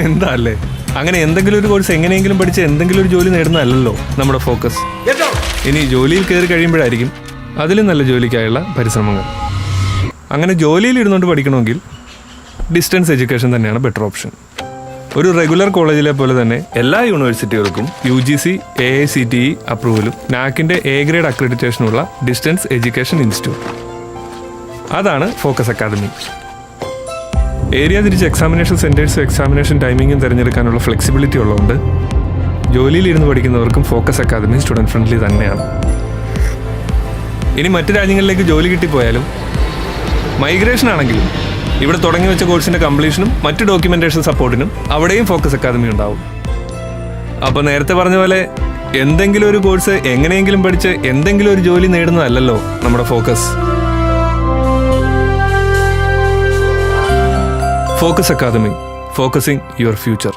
എന്താ അല്ലേ അങ്ങനെ എന്തെങ്കിലും ഒരു കോഴ്സ് എങ്ങനെയെങ്കിലും പഠിച്ച് എന്തെങ്കിലും ഒരു ജോലി നേടുന്നതല്ലല്ലോ നമ്മുടെ ഫോക്കസ് ഇനി ജോലിയിൽ കയറി കഴിയുമ്പോഴായിരിക്കും അതിലും നല്ല ജോലിക്കായുള്ള പരിശ്രമങ്ങൾ. അങ്ങനെ ജോലിയിൽ ഇരുന്നുകൊണ്ട് പഠിക്കണമെങ്കിൽ ഡിസ്റ്റൻസ് എഡ്യൂക്കേഷൻ തന്നെയാണ് ബെറ്റർ ഓപ്ഷൻ ഒരു റെഗുലർ കോളേജിലെ പോലെ തന്നെ എല്ലാ യൂണിവേഴ്സിറ്റികൾക്കും U G C A I C T E അപ്രൂവലും നാക്കിന്റെ എ ഗ്രേഡ് അക്രഡിറ്റേഷനുള്ള ഡിസ്റ്റൻസ് എഡ്യൂക്കേഷൻ ഇൻസ്റ്റിറ്റ്യൂട്ട് അതാണ് ഫോക്കസ് അക്കാദമി ഏരിയ തിരിച്ച് എക്സാമിനേഷൻ സെന്റേഴ്സും എക്സാമിനേഷൻ ടൈമിങ്ങും തിരഞ്ഞെടുക്കാനുള്ള ഫ്ലെക്സിബിലിറ്റി ഉള്ളതുകൊണ്ട് ജോലിയിലിരുന്ന് പഠിക്കുന്നവർക്കും ഫോക്കസ് അക്കാദമി സ്റ്റുഡന്റ് ഫ്രണ്ട്ലി തന്നെയാണ്. ഇനി മറ്റു രാജ്യങ്ങളിലേക്ക് ജോലി കിട്ടിപ്പോയാലും മൈഗ്രേഷൻ ആണെങ്കിലും ഇവിടെ തുടങ്ങി വെച്ച കോഴ്സിന്റെ കംപ്ലീഷനും മറ്റ് ഡോക്യുമെന്റേഷൻ സപ്പോർട്ടിനും അവിടെയും ഫോക്കസ് അക്കാദമി ഉണ്ടാവും. അപ്പോൾ നേരത്തെ പറഞ്ഞ പോലെ എന്തെങ്കിലും ഒരു കോഴ്സ് എങ്ങനെയെങ്കിലും പഠിച്ച് എന്തെങ്കിലും ഒരു ജോലി നേടുന്നതല്ലല്ലോ നമ്മുടെ focus focus academy focusing your future